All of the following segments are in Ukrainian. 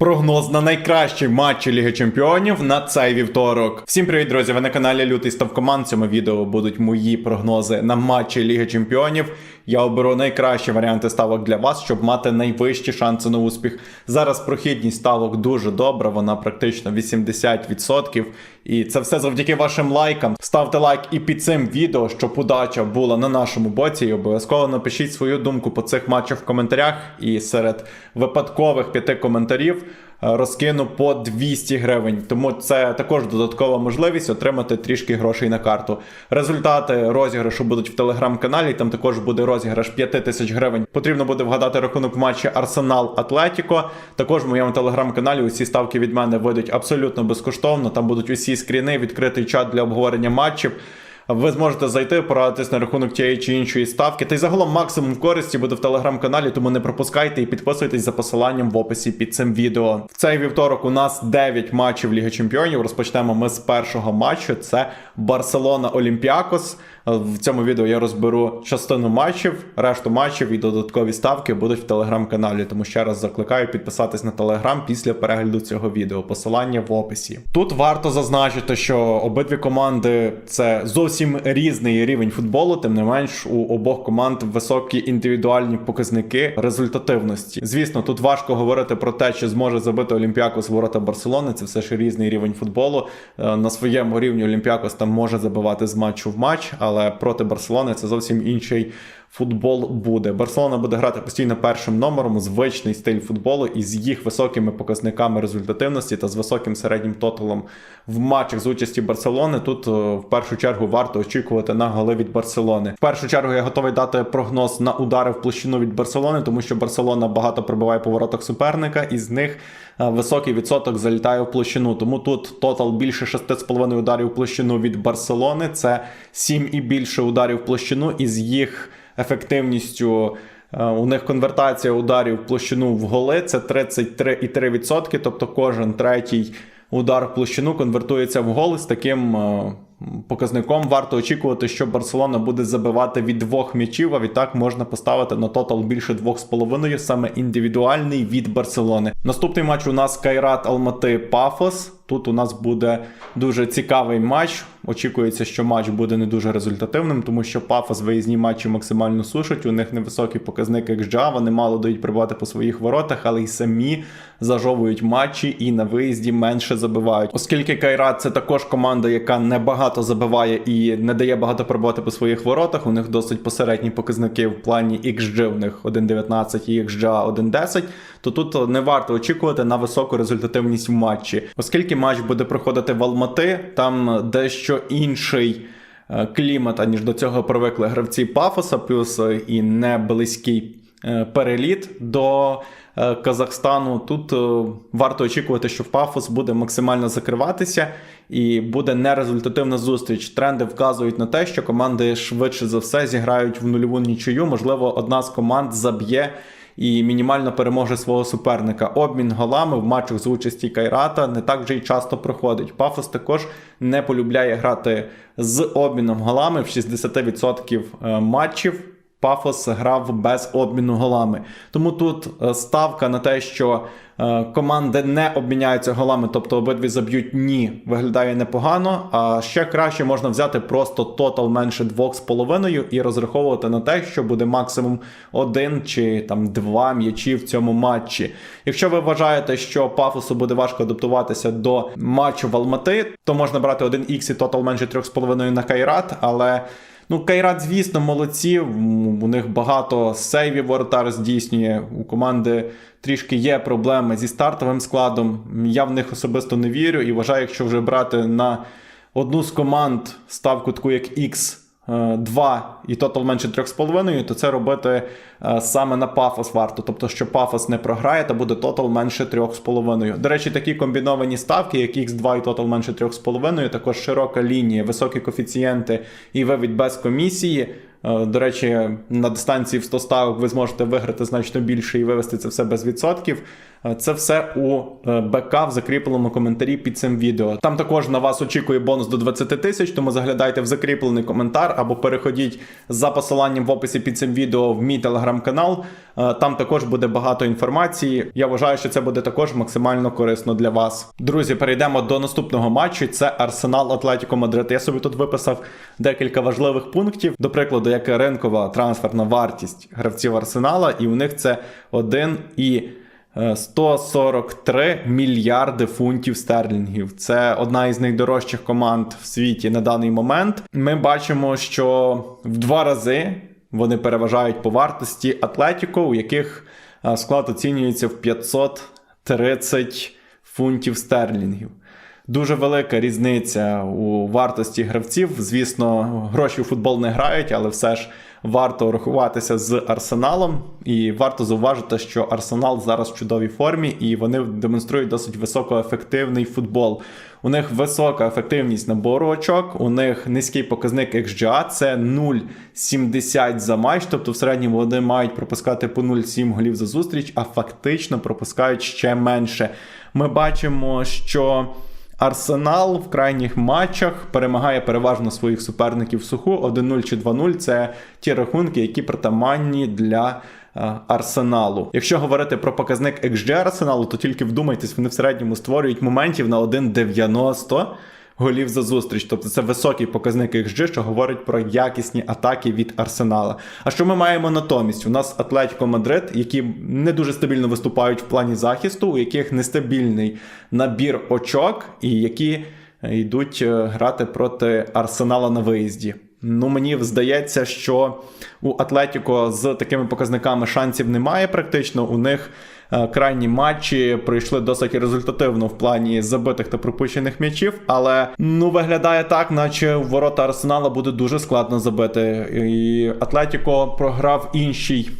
Прогноз на найкращі матчі Ліги Чемпіонів на цей вівторок. Всім привіт, друзі! Ви на каналі Лютий Ставкоманд. В цьому відео будуть мої прогнози на матчі Ліги Чемпіонів. Я оберу найкращі варіанти ставок для вас, щоб мати найвищі шанси на успіх. Зараз прохідність ставок дуже добра, вона практично 80%. І це все завдяки вашим лайкам. Ставте лайк і під цим відео, щоб удача була на нашому боці. І обов'язково напишіть свою думку по цих матчах в коментарях. І серед випадкових п'яти коментарів розкину по 200 гривень. Тому це також додаткова можливість отримати трішки грошей на карту. Результати розіграшу будуть в телеграм-каналі. Там також буде розіграш 5 тисяч гривень. Потрібно буде вгадати рахунок матчі Арсенал Атлетіко. Також в моєму телеграм-каналі усі ставки від мене вийдуть абсолютно безкоштовно. Там будуть усі скріни, відкритий чат для обговорення матчів. Ви зможете зайти, порадитись на рахунок тієї чи іншої ставки. Та й загалом максимум користі буде в телеграм-каналі, тому не пропускайте і підписуйтесь за посиланням в описі під цим відео. В цей вівторок у нас 9 матчів Ліги Чемпіонів. Розпочнемо ми з першого матчу. Це Барселона Олімпіакос. В цьому відео я розберу частину матчів, решту матчів і додаткові ставки будуть в телеграм-каналі. Тому ще раз закликаю підписатись на телеграм після перегляду цього відео. Посилання в описі. Тут варто зазначити, що обидві команди це зовсім різний рівень футболу. Тим не менш, у обох команд високі індивідуальні показники результативності. Звісно, тут важко говорити про те, чи зможе забити Олімпіакос ворота Барселони. Це все ж різний рівень футболу. Е, На своєму рівні Олімпіакос там може забивати з матчу в матч, але проти Барселони це зовсім інший. Футбол буде. Барселона буде грати постійно першим номером, звичний стиль футболу із їх високими показниками результативності та з високим середнім тоталом в матчах з участі Барселони. Тут е, в першу чергу варто очікувати на голи від Барселони. В першу чергу я готовий дати прогноз на удари в площину від Барселони, тому що Барселона багато пробиває по суперника, і з них е, високий відсоток залітає в площину. Тому тут тотал більше 6,5 ударів в площину від Барселони. Це 7 і більше ударів в площину із їх ефективністю. е, У них конвертація ударів в площину в голи це 33,3%, тобто кожен третій удар в площину конвертується в гол з таким е, показником. Варто очікувати, що Барселона буде забивати від двох м'ячів, а відтак можна поставити на тотал більше 2,5, саме індивідуальний від Барселони. Наступний матч у нас Кайрат Алмати Пафос. Тут у нас буде дуже цікавий матч. Очікується, що матч буде не дуже результативним, тому що Пафос виїзні матчі максимально сушать. У них невисокий показник XGA, вони мало дають прибувати по своїх воротах, але й самі зажовують матчі і на виїзді менше забивають. Оскільки Кайрат це також команда, яка небагато забиває і не дає багато прибувати по своїх воротах. У них досить посередні показники в плані XG, у них 1.19 і XGA 1.10, то тут не варто очікувати на високу результативність в матчі. Оскільки матч буде проходити в Алмати, там дещо інший. е, Клімат, аніж до цього привикли гравці Пафоса, плюс е, і не близький е, переліт до Казахстану. Тут варто очікувати, що Пафос буде максимально закриватися і буде нерезультативна зустріч. Тренди вказують на те, що команди швидше за все зіграють в нульову нічию. Можливо, одна з команд заб'є. І мінімально переможе свого суперника. Обмін голами в матчах з участі Кайрата не так вже й часто проходить. Пафос також не полюбляє грати з обміном голами в 60% е, матчів. Пафос грав без обміну голами. Тому тут е, ставка на те, що е, команди не обміняються голами, тобто обидві заб'ють ні, виглядає непогано. А ще краще можна взяти просто тотал менше 2,5 і розраховувати на те, що буде максимум один чи там два м'ячі в цьому матчі. Якщо ви вважаєте, що пафосу буде важко адаптуватися до матчу в Алмати, то можна брати 1х і тотал менше 3,5 на Кайрат, але. Ну, Кайрат, звісно, молодці. У них багато сейвів воротар здійснює. У команди трішки є проблеми зі стартовим складом. Я в них особисто не вірю і вважаю, якщо вже брати на одну з команд ставку таку як X. 2 і тотал менше 3,5, то це робити е, саме на пафос варто. Тобто, що пафос не програє, та буде тотал менше 3,5. До речі, такі комбіновані ставки, як X2 і тотал менше 3,5, також широка лінія, високі коефіцієнти і вивід без комісії. Е, До речі, на дистанції в 100 ставок ви зможете виграти значно більше і вивести це все без відсотків. Е, Це все у е, БК в закріпленому коментарі під цим відео. Там також на вас очікує бонус до 20 тисяч, тому заглядайте в закріплений коментар або переходіть за посиланням в описі під цим відео в мій телеграм-канал. Е, Там також буде багато інформації. Я вважаю, що це буде також максимально корисно для вас. Друзі, перейдемо до наступного матчу. Це Арсенал Атлетіко Мадрид. Я собі тут виписав декілька важливих пунктів. До прикладу, як ринкова трансферна вартість гравців Арсенала, і у них це 1 і. Е, 143 мільярди фунтів стерлінгів. Це одна із найдорожчих команд в світі на даний момент. Ми бачимо, що в два рази вони переважають по вартості Атлетіко, у яких е, склад оцінюється в 530 фунтів стерлінгів. Дуже велика різниця у вартості гравців. Звісно, гроші у футбол не грають, але все ж варто рахуватися з арсеналом. І варто зауважити, що арсенал зараз в чудовій формі, і вони демонструють досить високоефективний футбол. У них висока ефективність набору очок, у них низький показник XGA, це 0,70 за матч, тобто в середньому вони мають пропускати по 0,7 голів за зустріч, а фактично пропускають ще менше. Ми бачимо, що. Арсенал в крайніх матчах перемагає переважно своїх суперників в суху 1-0 чи 2-0. Це ті рахунки, які притаманні для е, арсеналу. Якщо говорити про показник XG арсеналу, то тільки вдумайтесь, вони в середньому створюють моментів на 1,90 голів за зустріч. Тобто це високий показник XG, що говорить про якісні атаки від арсенала. А що ми маємо натомість? У нас Атлетіко Мадрид, які не дуже стабільно виступають в плані захисту, у яких нестабільний набір очок, і які е, йдуть е, грати проти арсенала на виїзді. Ну, мені здається, що у Атлетіко з такими показниками шансів немає практично. У них крайні матчі пройшли досить результативно в плані забитих та пропущених м'ячів, але ну виглядає так, наче в ворота Арсенала буде дуже складно забити. І Атлетіко програв іншій.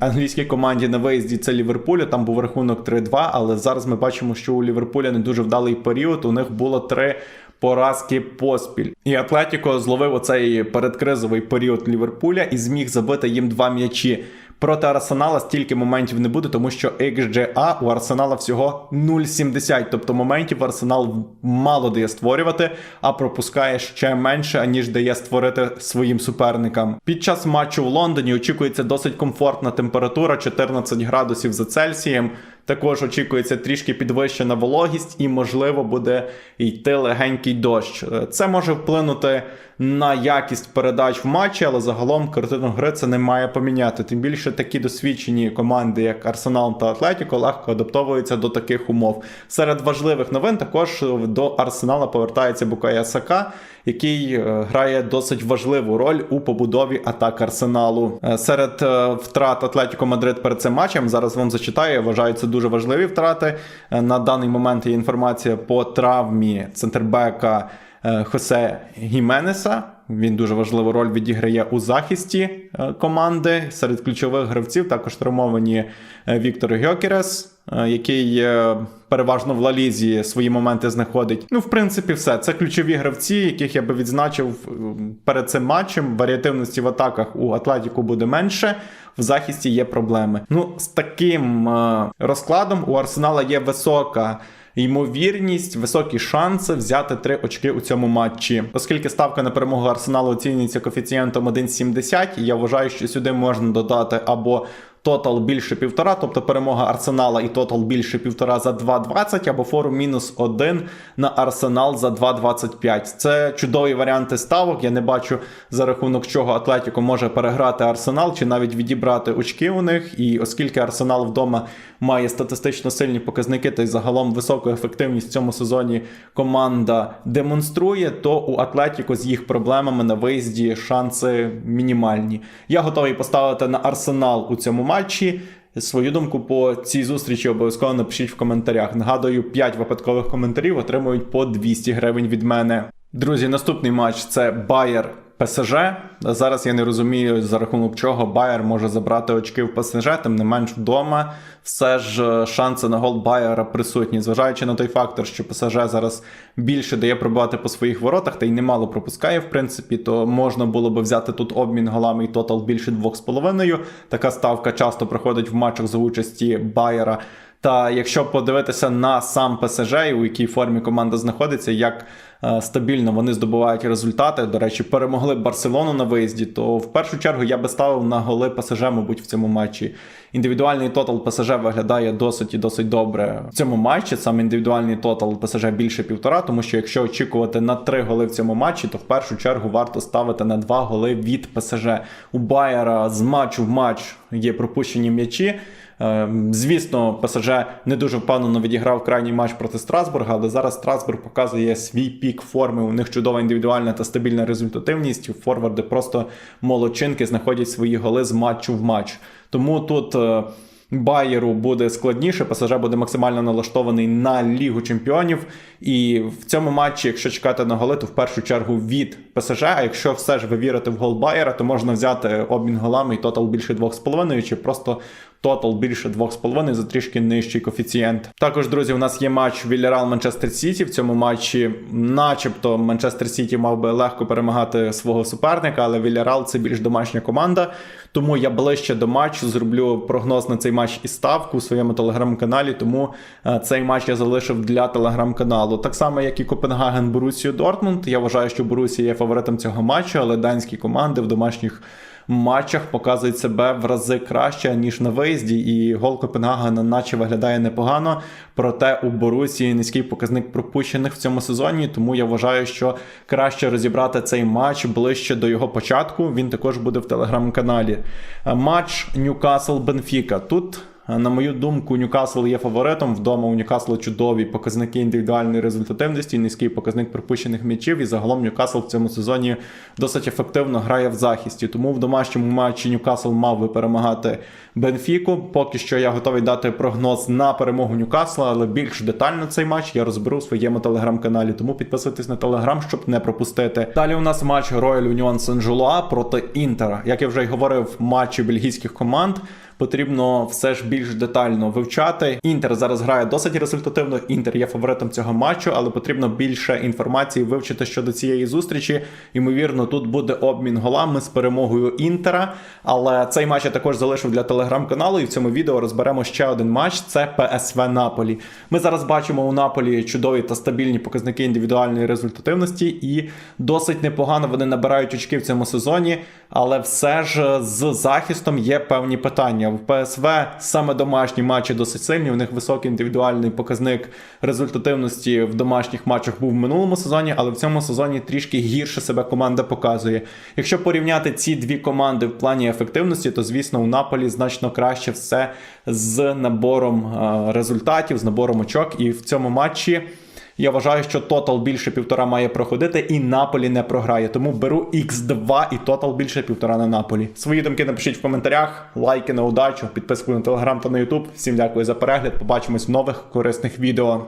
Англійській команді на виїзді це Ліверпуля, там був рахунок 3-2, але зараз ми бачимо, що у Ліверпуля не дуже вдалий період. У них було три поразки поспіль. І Атлетіко зловив оцей передкризовий період Ліверпуля і зміг забити їм два м'ячі. Проти Арсенала стільки моментів не буде, тому що XGA у Арсенала всього 0,70. Тобто моментів Арсенал мало дає створювати, а пропускає ще менше, аніж дає створити своїм суперникам. Під час матчу в Лондоні очікується досить комфортна температура 14 градусів за Цельсієм. Також очікується трішки підвищена вологість, і, можливо, буде йти легенький дощ. Це може вплинути на якість передач в матчі, але загалом картину гри це не має поміняти. Тим більше такі досвідчені команди, як Арсенал та Атлетіко, легко адаптовуються до таких умов. Серед важливих новин також до Арсенала повертається Букая Сака, який е, грає досить важливу роль у побудові атак Арсеналу. Е, Серед е, втрат Атлетіко Мадрид перед цим матчем зараз вам зачитаю. Я вважаю, це дуже важливі втрати. На даний момент є інформація по травмі центрбека Хосе Гіменеса. Він дуже важливу роль відіграє у захисті команди. Серед ключових гравців також травмовані Віктор Гьокерес, який е, переважно в Лалізі свої моменти знаходить. Ну, в принципі, все. Це ключові гравці, яких я би відзначив е, перед цим матчем. Варіативності в атаках у Атлетіку буде менше. В захисті є проблеми. Ну, з таким е, розкладом у Арсенала є висока ймовірність, високі шанси взяти три очки у цьому матчі. Оскільки ставка на перемогу Арсеналу оцінюється коефіцієнтом 1,70, я вважаю, що сюди можна додати або тотал більше півтора, тобто перемога Арсенала і тотал більше півтора за 2,20, або форум мінус 1 на Арсенал за 2,25. Це чудові варіанти ставок. Я не бачу за рахунок чого Атлетіко може переграти Арсенал чи навіть відібрати очки у них. І оскільки Арсенал вдома має статистично сильні показники та й загалом високу ефективність в цьому сезоні команда демонструє, то у Атлетіко з їх проблемами на виїзді шанси мінімальні. Я готовий поставити на Арсенал у цьому матчі. Свою думку по цій зустрічі обов'язково напишіть в коментарях. Нагадую, 5 випадкових коментарів отримують по 200 гривень від мене. Друзі, наступний матч це Байер ПСЖ. Зараз я не розумію, за рахунок чого Байер може забрати очки в ПСЖ, тим не менш вдома. Все ж е, шанси на гол Байера присутні, зважаючи на той фактор, що ПСЖ зараз більше дає пробувати по своїх воротах, та й немало пропускає, в принципі, то можна було би взяти тут обмін голами і тотал більше 2,5. Така ставка часто проходить в матчах за участі Байера. Та якщо подивитися на сам ПСЖ, у якій формі команда знаходиться, як стабільно вони здобувають результати. До речі, перемогли Барселону на виїзді, то в першу чергу я би ставив на голи ПСЖ, мабуть, в цьому матчі. Індивідуальний тотал ПСЖ виглядає досить і досить добре в цьому матчі. Саме індивідуальний тотал ПСЖ більше півтора, тому що якщо очікувати на три голи в цьому матчі, то в першу чергу варто ставити на два голи від ПСЖ. У Байера з матчу в матч є пропущені м'ячі. Е, Звісно, ПСЖ не дуже впевнено відіграв крайній матч проти Страсбурга, але зараз Страсбург показує свій пік форми. У них чудова індивідуальна та стабільна результативність. Форварди просто молодчинки знаходять свої голи з матчу в матч. Тому тут. е, Байеру буде складніше, ПСЖ буде максимально налаштований на Лігу Чемпіонів. І в цьому матчі, якщо чекати на голи, то в першу чергу від ПСЖ. А якщо все ж ви вірите в гол Байера, то можна взяти обмін голами і тотал більше 2,5, чи просто тотал більше 2,5 за трішки нижчий коефіцієнт. Також, друзі, у нас є матч Вільярал Манчестер Сіті. В цьому матчі, начебто, Манчестер Сіті мав би легко перемагати свого суперника, але Вільярал це більш домашня команда. Тому я ближче до матчу зроблю прогноз на цей матч і ставку у своєму телеграм-каналі. Тому е, цей матч я залишив для телеграм-каналу. Так само, як і Копенгаген Борусію Дортмунд. Я вважаю, що Борусія є фаворитом цього матчу, але данські команди в домашніх матчах показують себе в рази краще ніж на виїзді, і гол Копенгагена наче виглядає непогано. Проте у Борусі низький показник пропущених в цьому сезоні. Тому я вважаю, що краще розібрати цей матч ближче до його початку. Він також буде в телеграм-каналі. Е, Матч Ньюкасл Бенфіка. Тут. На мою думку, Ньюкасл є фаворитом. Вдома у Ньюкасла чудові показники індивідуальної результативності, низький показник пропущених м'ячів. І загалом Ньюкасл в цьому сезоні досить ефективно грає в захисті. Тому в домашньому матчі Ньюкасл мав би перемагати Бенфіку. Поки що я готовий дати прогноз на перемогу Ньюкасла, але більш детально цей матч я розберу в своєму телеграм-каналі. Тому підписуйтесь на телеграм, щоб не пропустити. Далі у нас матч Рояль Уніон Сен-Жулуа проти Інтера. Як я вже й говорив, матчі бельгійських команд потрібно все ж більш детально вивчати. Інтер зараз грає досить результативно. Інтер є фаворитом цього матчу, але потрібно більше інформації вивчити щодо цієї зустрічі. Ймовірно, тут буде обмін голами з перемогою Інтера. Але цей матч я також залишив для телеграм-каналу, і в цьому відео розберемо ще один матч: це ПСВ Наполі. Ми зараз бачимо у Наполі чудові та стабільні показники індивідуальної результативності, і досить непогано вони набирають очки в цьому сезоні. Але все ж з захистом є певні питання. В ПСВ саме домашні матчі досить сильні. У них високий індивідуальний показник результативності в домашніх матчах був в минулому сезоні, але в цьому сезоні трішки гірше себе команда показує. Якщо порівняти ці дві команди в плані ефективності, то звісно у Наполі значно краще все з набором е, результатів, з набором очок. І в цьому матчі. Я вважаю, що тотал більше півтора має проходити, і Наполі не програє. Тому беру X2 і тотал більше півтора на Наполі. Свої думки напишіть в коментарях, лайки на удачу, підписку на телеграм та на Ютуб. Всім дякую за перегляд. Побачимось в нових корисних відео.